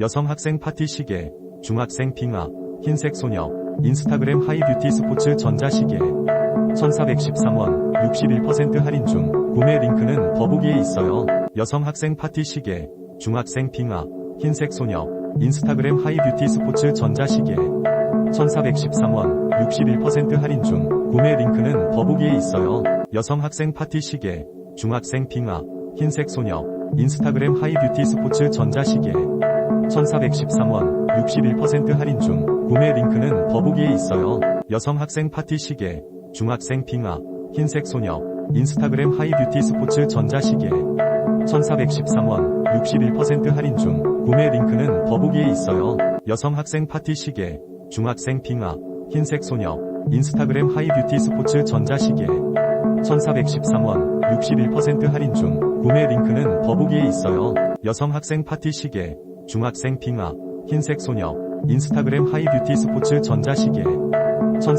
여성 학생 파티 시계, 중학생 빙하, 흰색 소녀, 인스타그램 하이뷰티 스포츠 전자시계. 1413원, 61% 할인 중, 구매 링크는 더보기에 있어요. 여성 학생 파티 시계, 중학생 빙하, 흰색 소녀, 인스타그램 하이뷰티 스포츠 전자시계. 1413원, 61% 할인 중, 구매 링크는 더보기에 있어요. 여성 학생 파티 시계, 중학생 빙하, 흰색 소녀, 인스타그램 하이뷰티 스포츠 전자시계. 1413원, 61% 할인 중, 구매 링크는 더보기에 있어요. 여성 학생 파티 시계, 중학생 빙하, 흰색 소녀, 인스타그램 하이뷰티 스포츠 전자시계. 1413원, 61% 할인 중, 구매 링크는 더보기에 있어요. 여성 학생 파티 시계, 중학생 빙하, 흰색 소녀, 인스타그램 하이뷰티 스포츠 전자시계. 1413원, 61% 할인 중, 구매 링크는 더보기에 있어요. 여성 학생 파티 시계, 중학생 빙하, 흰색 소녀, 인스타그램 하이뷰티 스포츠 전자시계. 1400